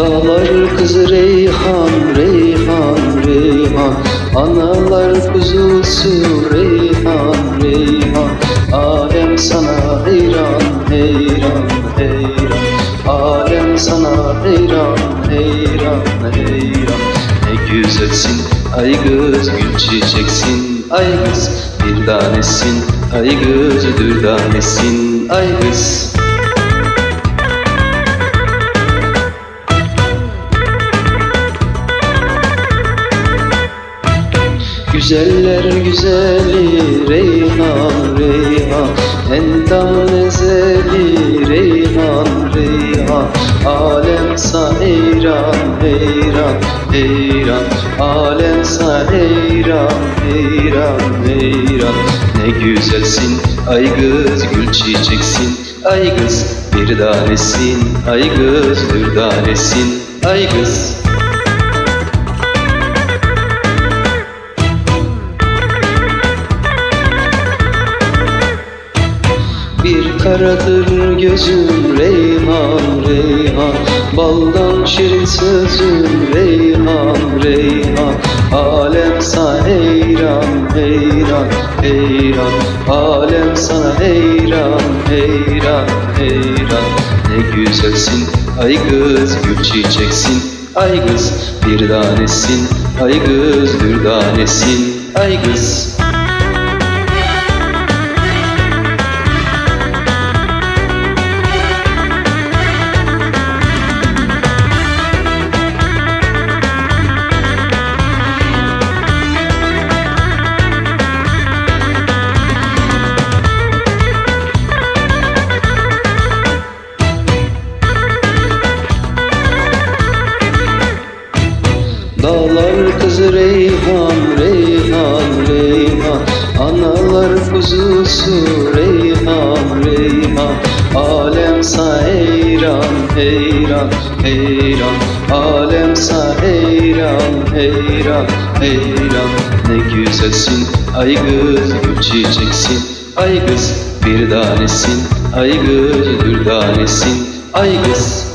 Dağlar kızı Reyhan, Reyhan, Reyhan. Analar kuzusu Reyhan, Reyhan. Alem sana heyran, heyran, heyran. Alem sana heyran, heyran, heyran. Ne güzelsin ay kız gül çiçeksin. Ay kız bir tanesin. Ay kız bir tanesin. Ay kız Güzeller güzeli Reyhan Reyhan. Endam ezeli Reyhan Reyhan. Alem sa heyran heyran heyran. Alem sa heyran heyran heyran. Ne güzelsin ay kız gül çiçeksin. Ay kız bir tanesin Ay kız bir tanesin. Ay kız karadır gözüm Reyhan Reyhan. Baldan şirin sözüm Reyhan Reyhan. Alem sana heyran heyran heyran. Alem sana heyran heyran heyran. Ne güzelsin ay kız gül çiçeksin. Ay kız bir tanesin Ay kız bir tanesin. Ay kız Dağlar kızı Reyhan, Reyhan, Reyhan. Analar kuzusu Reyhan, Reyhan. Alem sa heyran, heyran, Alem sa heyran, heyran, heyran. Ne güzelsin ay kız gül çiçeksin. Ay kız bir tanesin Ay kız bir tanesin. Ay kız